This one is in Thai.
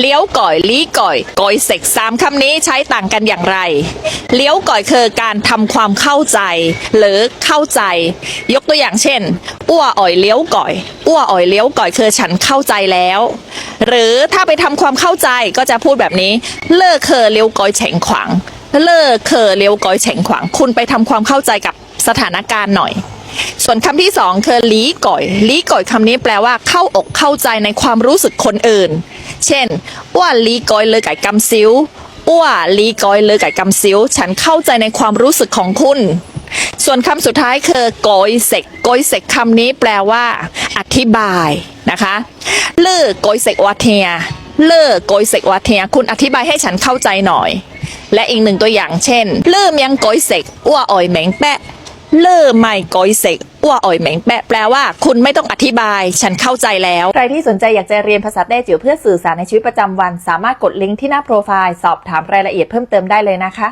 เลี้ยวก่อยลี้ก่อยก่อยเสกสามคำนี้ใช้ต่างกันอย่างไร เลี้ยวก่อยคือการทำความเข้าใจ หรือเข้าใจ ยกตัวอย่างเช่นอ้วอ่อยเลี้ยวก่อยอ้วอ่อยเลี้ยวก่อยคือฉันเข้าใจแล้ว หรือถ้าไปทำความเข้าใจก็จะพูดแบบนี้ เลิกเคอเลี้ยวก่อยเฉงขวางเลิกเคอเลี้ยวก่อยเฉงขวางคุณไปทำความเข้าใจกับสถานการณ์หน่อย ส่วนคำที่สองคือลีก่อยลีก่อยคำนี้แปลว่าเข้าอกเข้าใจในความรู้สึกคนอื่น เช่นอ้ว่าลีก่อยเลยไก่กำซิวอ้ว่าลีก่อยเลยไก่กำซิวฉันเข้าใจในความรู้สึกของคุณ ส่วนคำสุดท้ายคือกอยเสกกอยเสกคำนี้แปลว่า อธิบายนะคะเลิกกอยเสกวาเทียเลิกกอยเสกวาเทียคุณอธิบายให้ฉันเข้าใจหน่อย และอีกหนึ่งตัวอย่างเช่นเลิ่มยังกอยเสกอ้วอ่อยเหมงแปะ เล่อไม่กอยเสกว่าอ่อยเหม่งแปะแปลว่า คุณไม่ต้องอธิบาย ฉันเข้าใจแล้ว ใครที่สนใจอยากจะเรียนภาษาแต้จิ๋วเพื่อสื่อสารในชีวิตประจำวัน สามารถกดลิงก์ที่หน้าโปรไฟล์สอบถามรายละเอียดเพิ่มเติมได้เลยนะคะ